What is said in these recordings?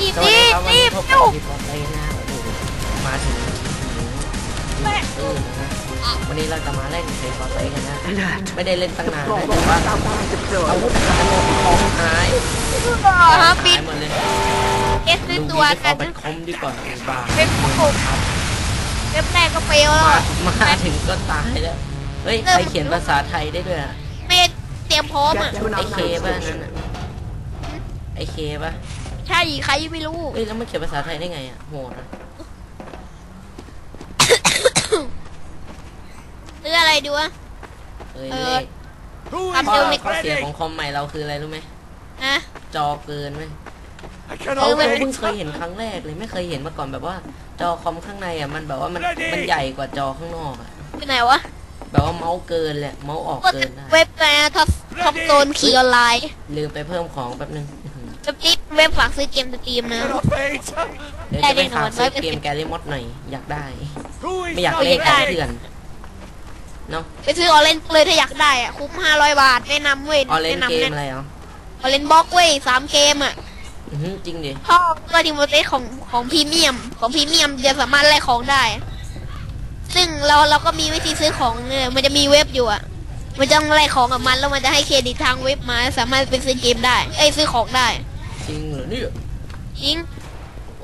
รีบสวัสรีดีบครับวันรีนี้บพบเร็กับวพี่บอลเลยนะโอ้โหมาถึงตื่นนะวันนี้เราจะมาเล่นเซฟอร์เซกันนะไม่ได้เล่นตั้งนานนะแต่ว่าอาวุธหายหมดของหายฮะปิหาดยหมดเลยเอสซื้อลุงตัวพี่จะกัเอานไปคอมดีกว่าไอ้บ้าเว็บปุ๊บเว็บแรกก็เฟลแล้วมาอะมาถึงก็ตายแล้วเฮ้ยใครเขียนภาษาไทยได้ด้วยอะไม่เตรียมพร้อมอะไอเคป่ะนั่นน่ะไอเคป่ะ ใช่ใครไม่รู้เฮ้ยแล้วมันเขียนภาษาไทยได้ไงอะโหดอะซื้ออะไรดูอะเอ้ยเอเลอขทำข้อเร็วไม่ข้อเสียของคอมใหม่เราคืออะไรรู้ไหมนะจอเกินไหม I เขา cannot เขา wait. เพิ่งเคยเห็นครั้งแรกเลยไม่เคยเห็นมาก่อนแบบว่า จอคอมข้างในอะมันแบบว่ามัน Ready มันใหญ่กว่าจอข้างนอกอะที่ไหนวะแบบว่าเมาส์เกินเลยเมาส์ออกก็เกินได้เว็บนะท็อปท็อปโซนคีออนไลน์ลืมไปเพิ่มของแป๊บนึง อื้อหือเว็บนี้เว็บฝากซื้อเกมสตรีมนะ Cannot wait. เดี๋ยวได้จะไปแน่นฝาอกนซื้อ100%เกมแกลลี่มอดหน่อย อยากได้ Who is ไม่อยากเอาเล่นอยากได้ของเถื่อนเนาะไปซื้อออเรนเลยถ้าอยากได้อะคุ้มห้าร้อยบาทแนะนำเว้ยออเล่นแนะเกนำมนะอะไรอะออเรนบล็อกเว้ยสามเกมอะอื้อหือจริงดิ พ่อก็ทีมโมเตสของของพรีเมียม ของพรีเมียมจะสามารถแลกของได้ ซึ่งเราเราก็มีวิธีซื้อของเนี่ยมันจะมีเว็บอยู่อะ มันจะแลกของกับมันแล้วมันจะให้เครดิตทางเว็บมา สามารถไปซื้อเกมได้ เอ้ยซื้อของได้ จริงเหรอเนี่ยจริง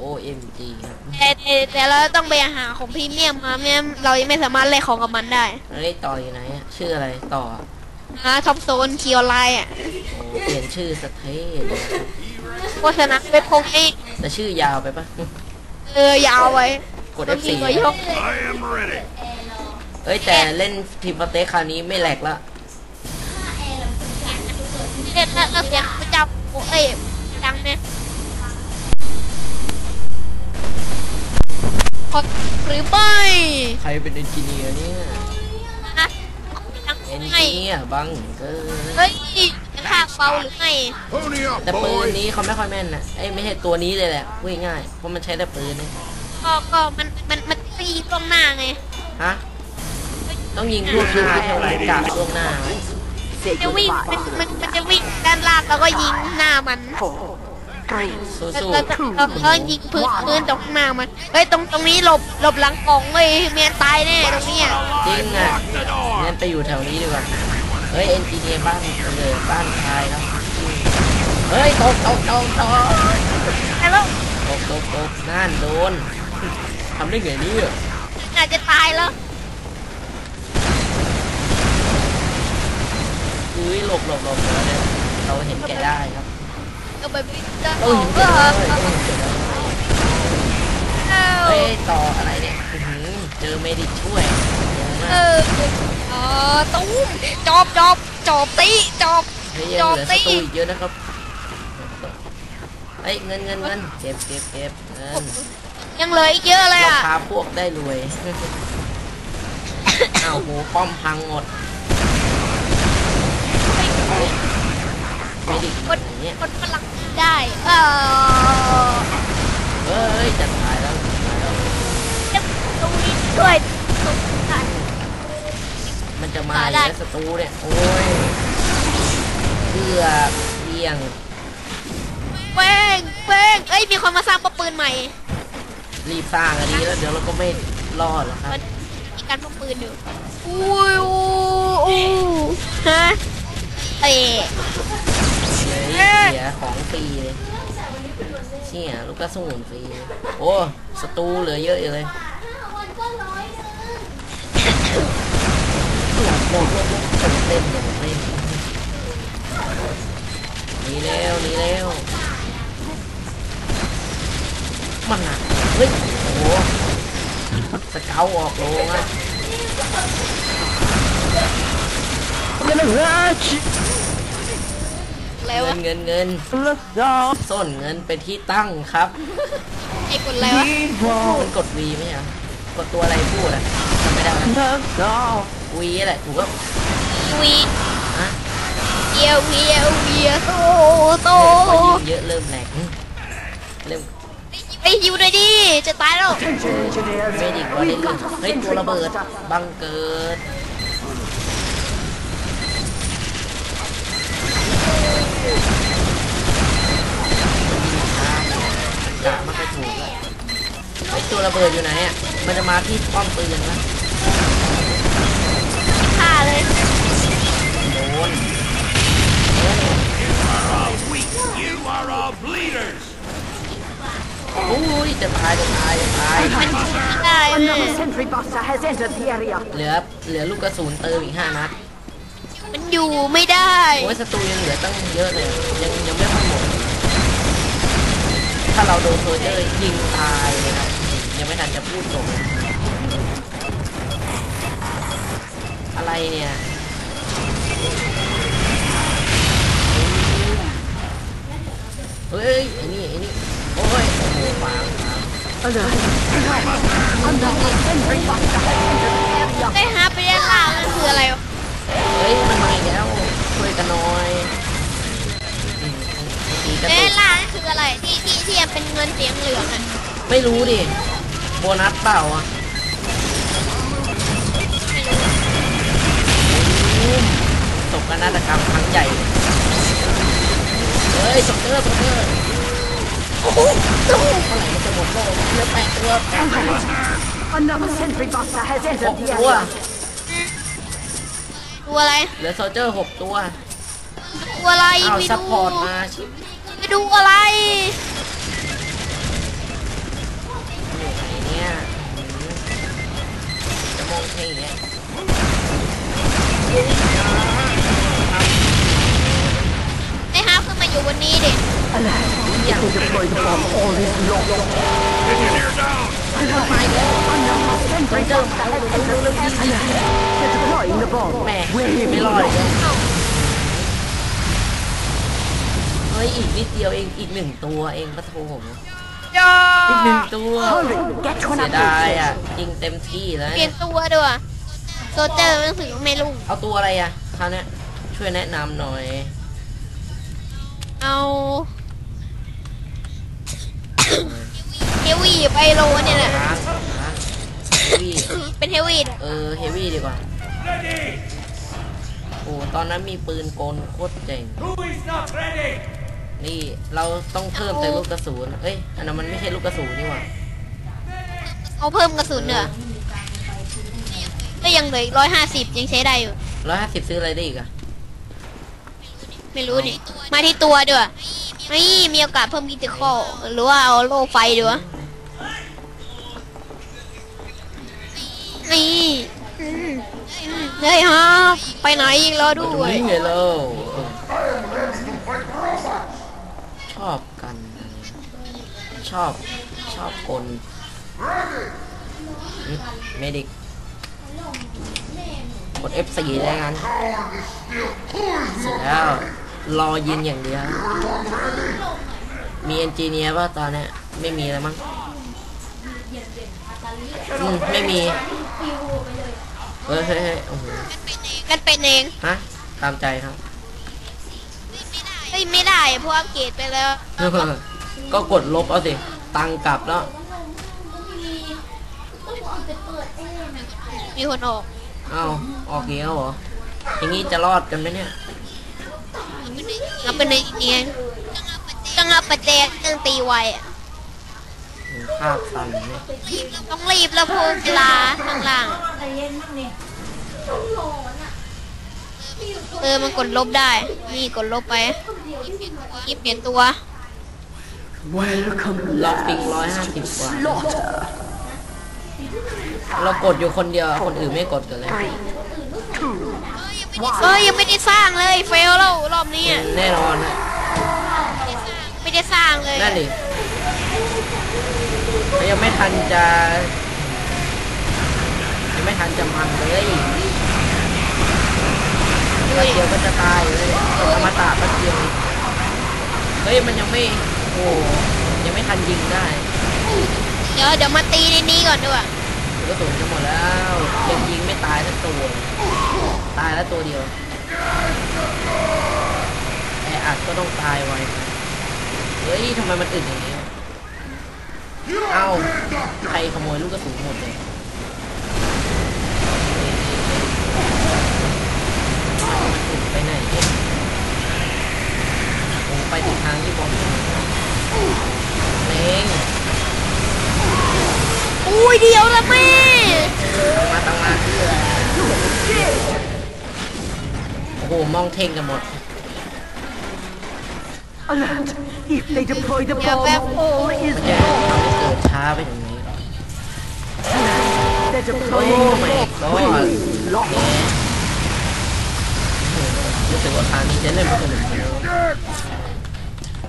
OMG ครับแต่แต่แต่เราต้องไปหาของพรีเมียมมาไม่งั้นเรายังไม่สามารถแลกของกับมันได้เฮ้ยต่ออยู่ไหนอะชื่ออะไรต่ออะนะท็อปโซนคีออนไลน์อะโอ้เปลี่ยนชื่อสะเท่เลยโฆษณาเว็บคงให้แต่ชื่อยาวไปปะเออยาวไว้กด บางที F4 ก็ยก I am ready. เอ้ยแต่เล่นทีมสเต็กคราวนี้ไม่แหลกละ เล่นแล้วแล้วเสียงประจับโอ้เอ้ยดัง เนี่ยพอหรือไม่ใครเป็นเอนจิเนียร์เนี่ยนะดังเอนไงจิเนียร์บังเกินเฮ้ยจะฆ่าเบาหรือไง Pony up, แต่ปืน boy. นี้เขาไม่ค่อยแม่นนะไอ้ยไม่ใช่ตัวนี้เลยแหละพูดง่ายๆเพราะมันใช้แต่ปืนนี่ก็ก็มันมันมันตีตรงหน้าไง ฮะต้องยิงล่วงหน้าใช่ไหมกะล่วงหน้าไหมจะวิ่งมันมันมันจะวิ่งด้านล่างแล้วก็ยิงหน้ามันสู้แล้ วสู้แล้วแล้วแล้วยิงพื้นพื้นตรงหน้ามันเฮ้ยตรงตรงนี้หลบหลบหลังกล่องเลยเมียนตายแน่ตรงเนี้ยจริงอะ Lock the door. งั้นไปอยู่แถวนี้ดีกว่าเฮ้ยเอนจิเนียร์บ้านเลยบ้านชายครับเฮ้ยตกตกตกตกแล้วตกตกตกนั่นโดนทำได้ไงเนี่ย อาจจะตายแล้วอุ้ยหลบหลบหลบแล้วเนี่ยเราเห็นแก่ได้ครับ ก็ไปวิ่งเดินเราออเห็กนก็แก่เอได้อเราเห็นแก่ได้เออเฮ้ยต่ออะไรเนี่ยอื้อหือเจอเมดิกช่วยงงเอมากอเออตุ้มจอบจอบจอบตีจอบ เฮ้ยยังเหลือสตูอีกเยอะนะครับเฮ้ยเงินเงินเงินเก็บเก็บเก็บเงินยังเหลืออีกเยอะเลยเราอะพาพวกได้รวยอ้าวโหป้อมพังหมดเมดิกอย่าง เงี้ยคนพลังได้เออเฮ้ยจะตายแล้วตายแล้วยังตรงนี้ด้วยตรงนั้นมันจะมาตายอได้ยู่แล้วศัตรูเนี่ยโอ้ยเพื่อเพียงเป้งเป้งเอ้ยมีคนมาสร้างป้อมปืนใหม่ รีบสร้างอันนี้แล้วเดี๋ยวเราก็ไม่รอดหรอกครับมันมีการป้อมปืนอยู่อุ้ยอู้อู้ฮะเตะ เสียของฟรีเลยเชี่ยลูกกระสุนฟรีเลยโอ้ศัตรูเหลือเยอะเลยหลับหมดหมดหมดเต้นอย่างเต้นหนีเร็วหนีเร็วมันหนักเฮ้ยโอ้โหสเกาออกโรงอะ แล้วเงินเงินเงินส้นเงินเป็นที่ตั้งครับไอ้กดแล้วะมันกด V ไหมอะกดตัวอะไรพูดอะจำไม่ได้วีแหละถูกก็วีฮะเวียเวียเวียโตโตพอยิงเยอะเริ่มแหลกเริ่มไอ้ยิวเลยดิ จะตายแล้วเมดิกว่าได้เรื่องเฮ้ยตัวระเบิดบังเกิด กะมันก็ถูกเลยไอตัวระเบิดอยู่ไหนอะ มันจะมาที่ป้อมปืนนะฆ่าเลยโดน Weak. You are all bleeders. โอ้ยจะตายจะตายจะตายมันได้เลย Another sentry buster has entered the area. เหลือเหลือลูกกระสุนเติมอีกห้านัด มันอยู่ไม่ได้โอ้ยศัตรูยังเหลือตั้งเยอะเลยยังยังไม่ค่อยหมดถ้าเราโดนโซลเจอร์ยิงตายเลยนะยังไม่ทันจะพูดจบอะไรเนี่ยเฮ้ยไอ้นี่ไอ้นี่โอ้ยโอ้โหขวางขวาง Alert. Another sentry buster has entered the area. ได้ฮาไปด้านล่างนั่นคืออะไรวะ นหน่อยอืมตีกระด้าตุนกล่างนั่นคืออะไรที่ที่ที่ยังเป็นเงินเสียงเหลืองอะไม่รู้ดิ โบนัสเปล่าอะตกนาฏกรรมครั้งใหญ่เฮ้ยสกเตอร์สกเตอร์โอ้โหเมื่อไหร่มันจะหมดโลกเหลือแปดตัวแปดตัว Another sentry buster has ห entered ก the ตัว area. ตัวอะไร เหลือโซลเจอร์หกตัวตัว อะไรอ้าวไม่ซัพดูพอร์ตมาชิบไม่ดูอะไรอยู่ไหนเนี่ยอืมจะมองแค่อย่างเงี้ยไอ้ฮาขึ้นมาอยู่บนนี้ดิ Alert. If they deploy the bomb, all is lost. Engineer down. Another sentry buster has entered the area. They're deploying the bomb. แหม่ไม่รอดอีกแล้วเฮ้ยอีกนิดเดียวเองอีกหนึ่งตัวเองปะโถอีกหนึ่งตัว Hurry, get one เสีย up ดาย there. อะยิงเต็มที่แล้วเปลี่ยนตัวด้วยโซเจอร์หนังสือไม่รุ่งเอาตัวอะไรอะคราวเนี้ยช่วยแนะนำหน่อย เอาเฮฟวี่ไปโลเนี่ยแหละฮาร์ดฮาร์ดเฮฟวี่เป็นเฮฟวี่เออเฮฟวี่ดีกว่า Ready. โอ้ตอนนั้นมีปืนกลโคตรเจ๋ง เราต้องเพิ่มแต่ลูกกระสุน เอ้ย อันนั้นมันไม่ใช่ลูกกระสุนนี่หว่าเอาเพิ่มกระสุนเนอะก็ยังเหลือร้อยห้าสิบยังใช้ได้อยู่ร้อยห้าสิบซื้ออะไรได้อีกอะไม่รู้นี่ มาที่ตัวด้วยนี่มีโอกาสเพิ่มกิติคอลหรือว่าเอาโล่ไฟด้วยนี่อืมอืมเฮ้ยฮะไปไหนอีกแล้วด้มาดูวยนี่ไงเรา ชอบชอบคนเมดิกกด F4 ได้งั้นเสร็จแล้ว รอยินอย่างเดียว มีเอนจิเนียร์ป่ะตอนเนี้ยไม่มีแล้วมั้งอืมไม่มี เฮ้ยเฮ้ยเฮ้ยโอ้โหกันเป็นเองฮะตามใจครับ เฮ้ย ไม่ได้เพราะอัปเกรดไปแล้ว ก็กดลบเอาสิ ตังค์กลับแล้ว มีคนออกเอาออกอีกแล้วเหรอ อย่างนี้จะรอดกันไหมเนี่ยงับเป็นเองต้องเอาประแจเครื่องตีไวอะภาพสั่นเนี่ยต้องรีบแล้วพูดเวลาข้างล่างเออมันกดลบได้ นี่กดลบไปยิบเปลี่ยนตัว Welcome เราปิงร้อยห้าสิบกว่า slaughter. เรากดอยู่คนเดียว คนอื่นไม่กดกันเลย Three, two, เอ้ยยังไม่ได้สร้างเลยเฟลแล้วรอบนี้อะแน่นอนนะไม่ได้สร้างเลยนั่นดิเขายังไม่ทันจะยังไม่ทันจะมันเลยแป๊บเดียวก็จะตายเลยกดอมตะแป๊บเดียวเฮ้ยมันยังไม่ โอ้ยังไม่ทันยิงได้เดี๋ยวเดี๋ยวมาตีในนี้ก่อนดีกว่ากระสุนจะหมดแล้วยังยิงไม่ตายสักตัวตายแล้วตัวเดียวไออัดก็ต้องตายไวเฮ้ยทำไมมันอึดอย่างนี้เอ้าใครขโมยลูกกระสุนหมดเลยมันอึดไปไหนเนี่ยโอ้ไปถึงทางที่บอม เองยเดียวละแม่มาตั้งมาโอ้โหมองเท่งกันหมด Alert! If they deploy the Yeah, bomb, but- all is มันจะทำให้เกิดช้าไปถึงนี้ they're โอ้ deploying ไม่ the ก็ bomb. We lost. รู้สึกว่าคราวนี้จะเริ่มสนุก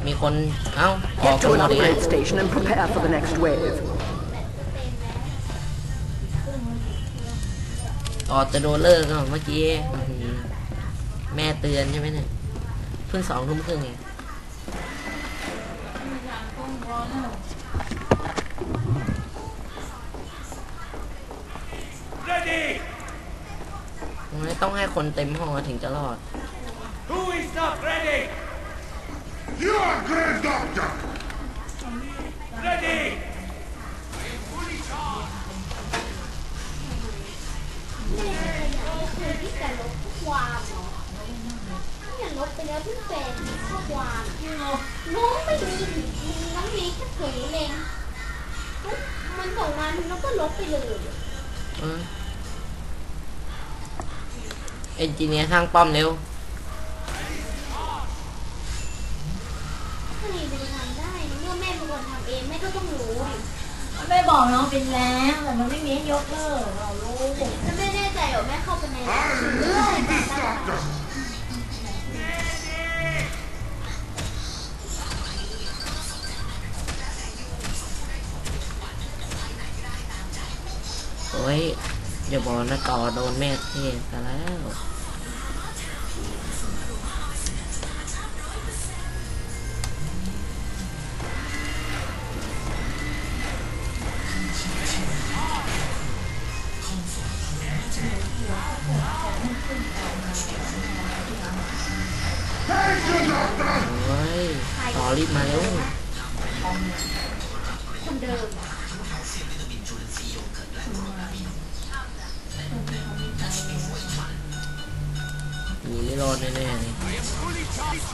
มีคน เอ้า ออก Get กั to น an หมดอีก upgrade station and prepare for the next wave. ต่อจะโดนเลิกก็เมื่อกี้อื้อหือแม่เตือนใช่ไหมเนี่ย เพิ่งสองทุ่มครึ่งเอง Ready! ไม่ต้องให้คนเต็มห้องถึงจะรอด Who is not ready? You are Grand Doctor! Ready! คือที่จ แม่บอกน้องเป็นแล้วแต่มันไม่มีให้ยกเลิกเรารู้แล้วแม่แน่ใจหรอแม่เข้าไปใน I am this doctor! โอ้ยอย่าบอกนะต่อโดนแม่เทซะแล้ว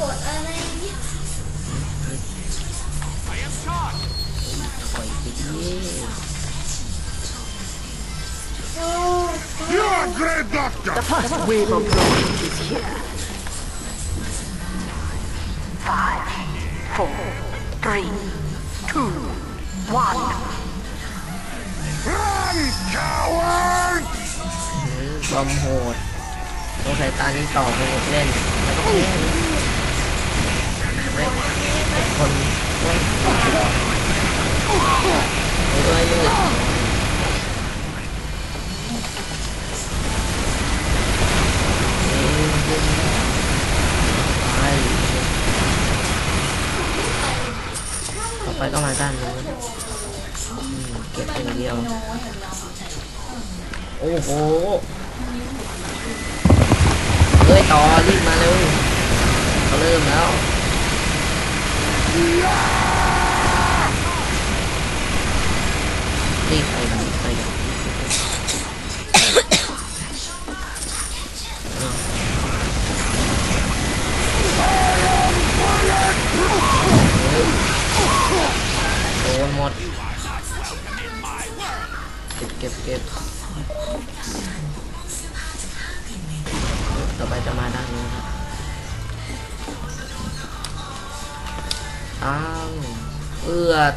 กดอะไรเนี่ย I am shot! ถอยไปดิ You are Grand Doctor! The first wave of launch is here. Five, four, three, two, one. Run, coward! หือบอมโหดสงสัยตานี้ต่อไปหมดเล่นแล้วก็ คนเฮ้ยเฮ้ยมืดไปต่อไปก็มาด้านนู้นเก็บอย่างเดียว โอ้โห เฮ้ย ต่อ รีบมาเร็วเขาเริ่มแล้ว รีบ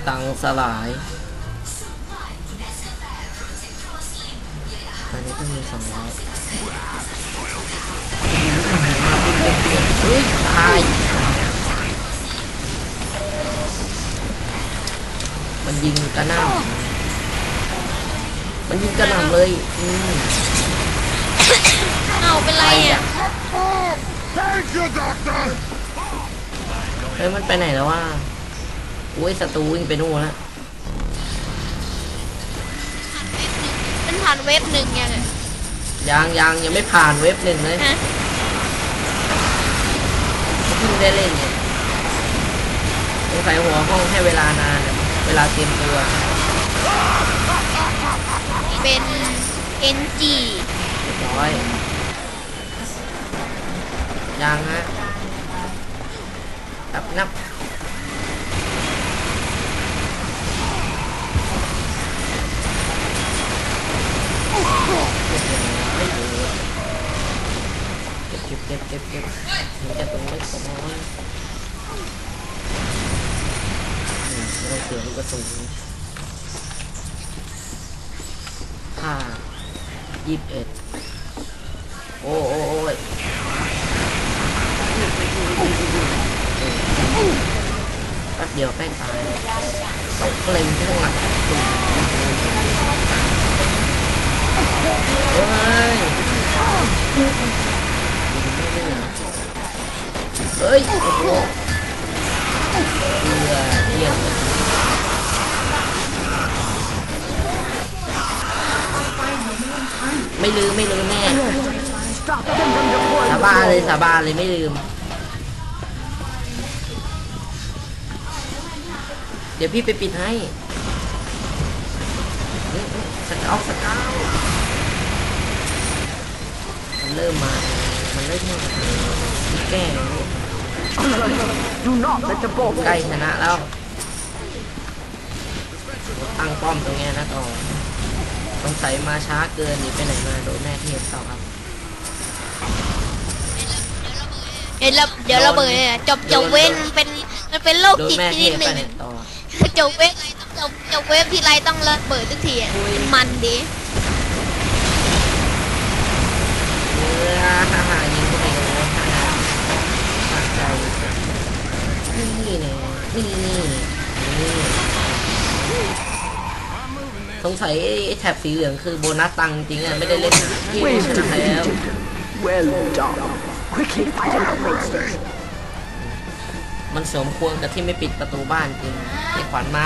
ตังสลาย อันนี้ก็มีสองร้อยเฮ้ยตาย มันยิงกระหน่ำมันยิงกระหน่ำเลย อืมเอาเป็นไรอะ Thank you, Doctor! เฮ้ยมันไปไหนแล้วว่า อุ้ยศัตรูวิ่งไปนู่นแล้วมันผ่านเว็บหนึ่งยังไงยังยังยังไม่ผ่านเว็บหนึ่งเลยฮะเพิ่งได้เล่นเนี่ยสงสัยหัวห้องให้เวลานานอะเวลาเตรียมตัว เป็น NG เรียบร้อยยังฮะนับนับ เก็บเก็บเก็บเก็บมันจะตรงเล็กตรงน้อยอืมไม่ต้งเสือลูกกระสุนห้ายี่สิบเอ็ดโอ้โอ้โอ้ยแป๊บเดียวใกล้ตายก็เลยที่ข้างหลัง เฮ้ยเฮ้ยโอ้โหเรือเยี่ยมไม่ลืมไม่ลืมแน่สาบานเลยสาบานเลยไม่ลืม เดี๋ยวพี่ไปปิดให้สกาสกามัน เริ่มมา มันเริ่มมาแก้ Do not let the ball ใกล้ชนะแล้วตั้งป้อมตรงเนี้ยนะต่อสงสัยมาช้าเกินหนีไปไหนมาโดนแม่เทียบต่อครับเดี๋ยวเราเดี๋ยวเราเบิดเนี่ยจบจบเว้นเป็นมันเป็นโรคโดนจิตแม่ชเทีนิยดบหไปนึ่งเนี่ยต่อจบเว็บจบจบเว็บทีไรต้องระเบิดทุกทีอะมันดี เออฮ่าฮ่ายิงพวกเองเลยฮ่าฮ่าสะใจนี่เนี่ยนี่นี่นี่สงสัยไอ้แถบสีเหลืองคือโบนัสตังจริงอะไม่ได้เล่นที่ชนะแล้ว Well done. Quickly fight and face มันสมควรกับที่ไม่ปิดประตูบ้านจริงไอ้ขวัญมา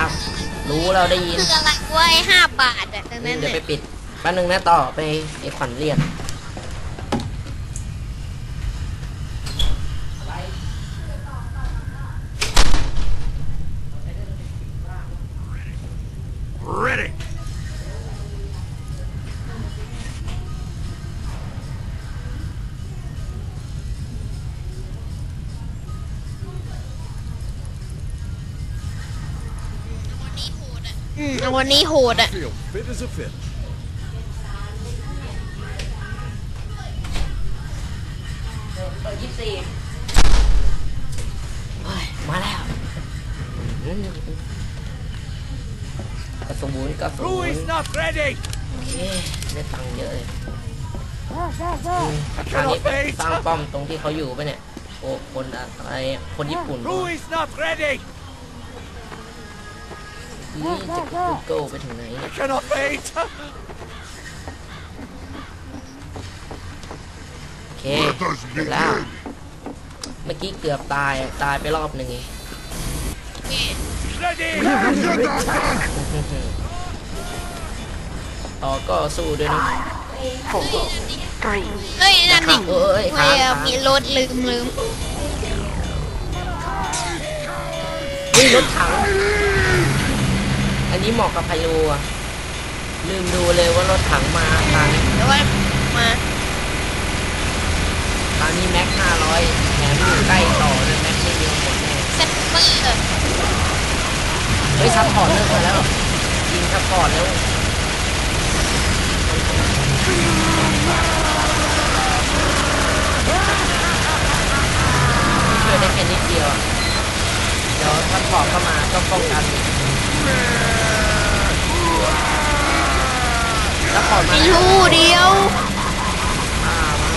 รู้เราได้ยินคืออะไรวะไอ้ห้าบาทอะตรงนั้นเดี๋ยวไปปิดแป๊บนึงนะต่อไปไอ้ขวัญเรียก อืมเอาวันนี้โหดอะ Feel fit as a fit. เปิดยี่สี่มาแล้วอืมกระสุนบุนกระสุน Who is not ready? โอเคได้ตังค์เยอะเลยอืมคราวนี้ไปสร้างป้อมตรงที่เขาอยู่ปะเนี่ยโอ้คนอะไรคนญี่ปุ่น Who is not ready? นี่จะกูเกิลไปถึงไหน I cannot wait. โอเค Let us เสร็จแล้ว begin. เมื่อกี้เกือบตายอะตายไปรอบหนึ่งเอง Ready. Get doctor! ต่อก็สู้ด้วยนะ Four, three, เฮ้ยนั่นดิเอ้ยเฮ้ยค้างมีรถลืมลืมนี่รถถัง อันนี้เหมาะกับพายุอะลืมดูเลยว่ารถถังมาทางนี้แต่ว่ามาทางนี้แม็ก500แถมอยู่ใกล้ต่อเลยแม็กไม่เยอะหมดแน่เซ็ตเปอร์เฮ้ยซัพพอร์ตเลิกมาแล้วยิงซัพพอร์ตแล้วช่วยได้แค่นิดเดียวอะเดี๋ยวซัพพอร์ตเข้ามาต้องป้องกัน ซัพพอร์ตมามีแล้ว ทูเดียว อ่ามา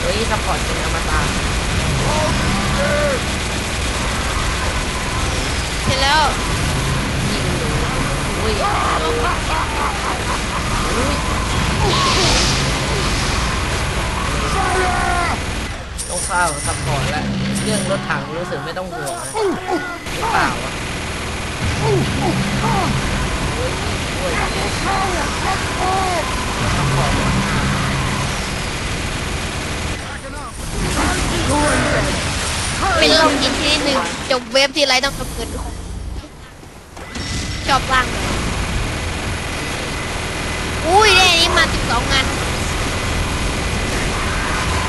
เฮ้ยซัพพอร์ตเป็นอมตะเสร็จแล้วยิงหนูอุ้ยต้องเข้าซัพพอร์ตแล้ว เรื่องรถถังรู้สึกไม่ต้องห่วงนะหรือเปล่าวะ เป็นโรคจิตชนิดหนึ่งจบเว็บที่ไรต้องกำเกิดของชอบร่าง อุ้ยได้อันนี้มาสิบสองงาน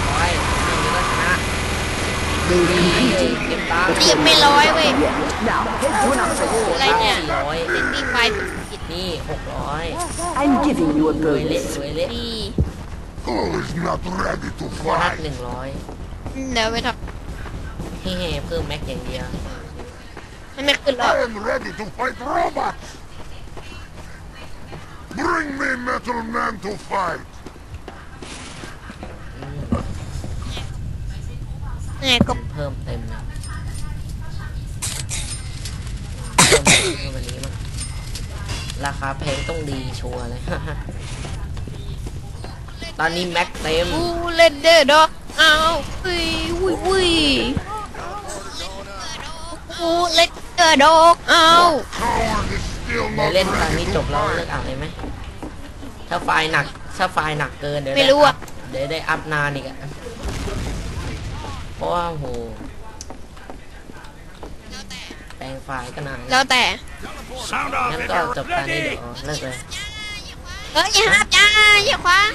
ร้อยหนึ่งก็ชนะดูดี เก็บตังค์เรียบไม่ร้อยเว้ย Now, head one up อะไรเนี่ยสี่ร้อยเล่นนี่ไฟผิดนี่หกร้อย I'm giving you a รวยเละ bonus. รวยเละดี Who is not ready to โบนัส fight? หนึ่งร้อยเดี๋ยวไปทเฮ้เพิ่มแม็กอย่างเดียวำมันไม่ขึ้นหรอก I am ready to fight robots! Bring me Metal Man to fight! ไงก็เพิ่มเต็มเลยเพิ่มเพิ่มวันนี้มั้งราคาแพงต้องดีชัวร์เลย ตอนนี้แม็กเต็มกูเล่นเด้อดอกอ้าวอุ้ยอุ้ยอุ้ยกูเล่นเด้อดอกอ้าว Coward is still เดี๋ยว not เล่นครั้ง ready นี้ to จบแล้วเลิก fight! อ่านเลยไหมถ้าไฟล์หนัก ถ้าไฟล์หนักเกินเดี๋ยวไม่ได้รู้อัอะพเดี๋ยวได้อัพนานอีกอะเพ ราะว่าโหแปลงไฟล์ก็นานแล้วแต่ Sound งั้น off ก็ it. จบการนี้ Ready. เดี๋ยวเลิกเลยเฮ้ยอย่าห้ามจ้าอย่าขวาง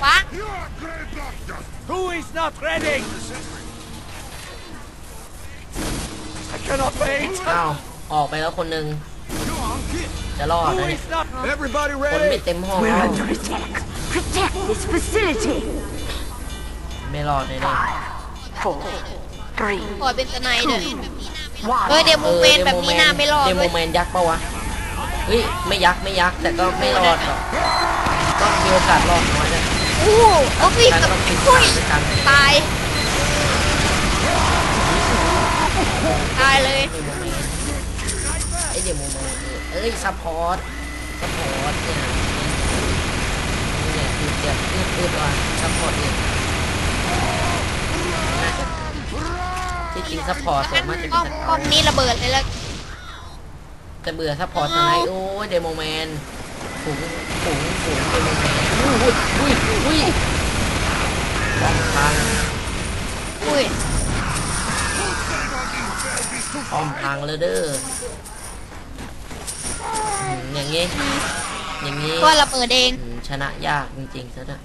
ขวาง You are great doctor! Who is not ready? I cannot wait. อ้าวออกไปแล้วคนหนึ่งจะรอดนะ Who เนี่ย is not Everybody คนไม่เต็มห้อง We're แล้ว under attack. Protect this facility. ไม่รอดเลยเนี่ย Four, three, ปล่อยเป็นสไนเดอร์ one. เฮ้ยเดโมเมนแบบนี้น่าไม่รอดเดโมเว้ยแมนยักษ์ปะวะ เฮ้ย ไม่ยักษ์ไม่ยักษ์แต่ก็ไม่รอดหรอกก็มีโอกาสรอดน้อยนะโอ้โหโอ้ยการกับต้องติดคุตายมด้วยกันตาย ตายเลยเดโมแมนไอเดโมแมนเอ้ยซัพพอร์ตซัพพอร์ตเนี่ยนี่เนี่ยคือเจ็บยืดยืดว่ะซัพพอร์ตเนี่ยน่าจะที่จริง ซัพพอร์ตส่วนมากจะป้เป็อนมสป้อมนี้ระเบิดเลยแล้วจะเบื่อซัพพอร์ตทนายโอ้ยเดโมแมนฝูงฝูงฝูงเดโมแมนอุ้ยอุ้ยอุ้ยป้องพังอุ้ยป้อมพังเลยเด้ออืมอย่างงี้อย่างงี้ ก็ระเบิดเองอืมชนะยากจริงๆซะด้วย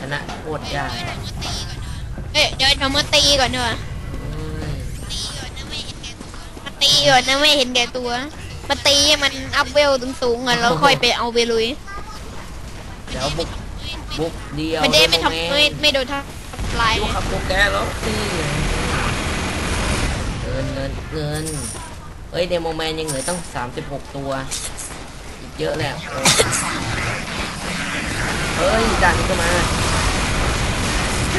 ชนะโคตรยาก เอ้ยเดี๋ยวเรามาตีก่อนเถอะอืมมาตีก่อนนะไม่เห็นแก่ตัว มาตีให้มันอัพเวลสูงๆก่อนแล้วค่อยไปเอาไปลุย เดี๋ยวบุกบุกเดียวไม่ได้ไม่เดโแนทำไม่ไม่โดนทำลายดูขับโปรแกรมแล้วนี่เงินเงินเงินเอ้ยเดโมแมนยังเหลือตั้ง36 ตัว อีกเยอะแล้วเฮ้ยด่านนี้ก็มา เ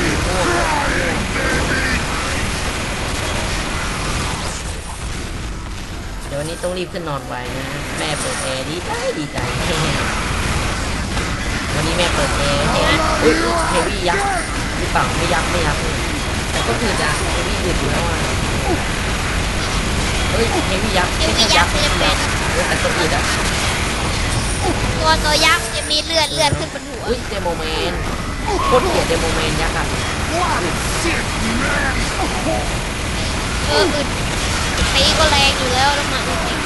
ดี๋ยววันนี้ต้องรีบขึ้นนอนไวนะ แม่เปิดแอร์ดีใจดีใจวันนี้แม่เปิดแอร์เฮ้ยเฮ้ยเฮวี่ยักษ์หรือเปล่าไม่ยักษ์ไม่ยักษ์แต่ก็คือจะเฮวี่หยุดอยู่แล้วอะเฮ้ยเฮวี่ยักษ์ไม่ใช่ยักษ์ไม่ใช่ยักษ์เออแต่ตัวอื่นอะตัวตัวยักษ์จะมีเลือดเลือดขึ้นบนหัวเฮ้ยเดโมแมน โคตรเกลียดเดโมแมนยักษ์อะเอออึดตีก็แรงอยู่แล้วแล้วมาอึดอีก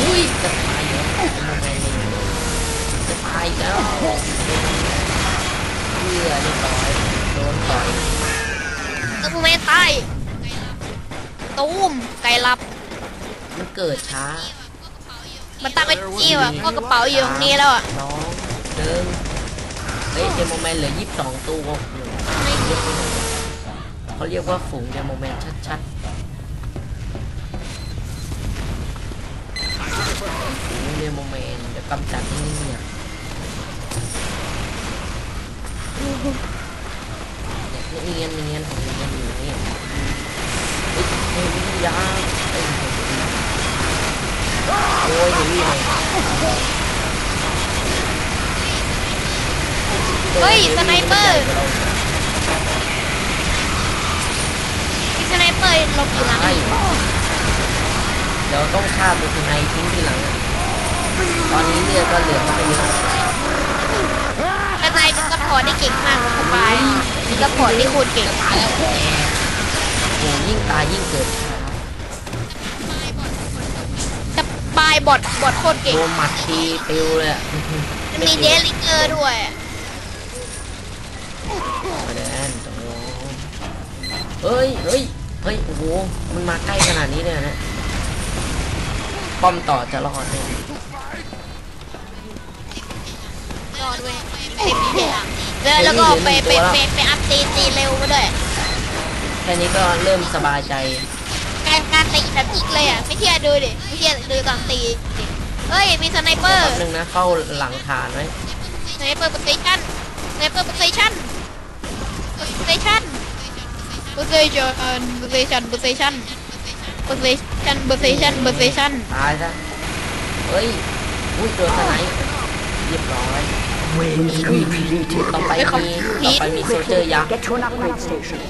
อุ้ยจะตายแล้วเดโมแมนจะตายแล้วเพื่อเรียบร้อยโดนต่อยตัวแม่ตายตูมไก่ลับมันเกิดช้า มันตั้งไว้ที่อะก็กระเป๋าอยู่ตรงนี้แล้วอะสองหนึ่งเฮ้ยเดโมแมนเหลือยี่สิบสองตัวไม่เขาเรียกว่าฝูงเดโมแมนชัดๆฝูงเดโมแมนเดี๋ยวกำจัดที่นี่เนี่ยเนียนเนียนของเนียนอยู่นี่เฮ้ยเฮวี่ยาเอ้ย โอ้ยเฮวี่เลยเฮ้ยสไนเปอร์เอ้ยเราอยู่หลังใช่เดี๋ยวต้องฆ่าตัวคุณไอทิ้งทีหลัง ตอนนี้เลือดก็เหลือไม่เยอะกระนายเป็นซัพพอร์ตที่เก่งมากสบายเป็นซัพพอร์ตที่โคตรเก่งโอ้ยิ่งตายยิ่งเกิด บายบอดบอดโคตรเก่งโดนหมัดทีปิวเลยอะมีเจลิเกอร์ด้วยมาแดนโอ้เฮ้ยเฮ้ยเฮ้ยโอ้โหมันมาใกล้ขนาดนี้เลยเหรอเนี่ยป้อมต่อจะรอดไหมรอด้วยเต็มที่แล้วแล้วก็ไปไปไปไปอัพตีตีเร็วก็ด้วยแค่นี้ก็เริ่มสบายใจ การการตีแบบอีกเลยอะ ไม่เชื่อดูดิ ไม่เชื่อดูตอนตีดิเฮ้ย มีสไนเปอร์แป๊บนึงนะเข้าหลังฐานไว้สไนเปอร์โพซิชั่นสไนเปอร์โพซิชั่นโพซิชั่นโพซิชั่นโพซิชั่นโพซิชั่นโพซิชั่นโพซิชั่นโพซิชั่นตายซะเฮ้ยอุ้ยโดนสไนป์เรียบร้อย Wave อุ้ย completed. ต่อไปมีต่อไปมีโซลเจอร์ยักษ์ Get to an upgrade station.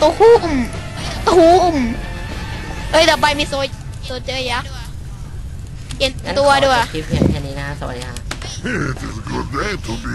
ตู้อุ่มตุ้มตุ้มเอ้ยต่อไปมีโซโซเจอยักษ์เปลี่ยนงั้นตัวด้วย คลิปเพียงแค่นี้นะ สวัสดีค่ะ It is a good day to be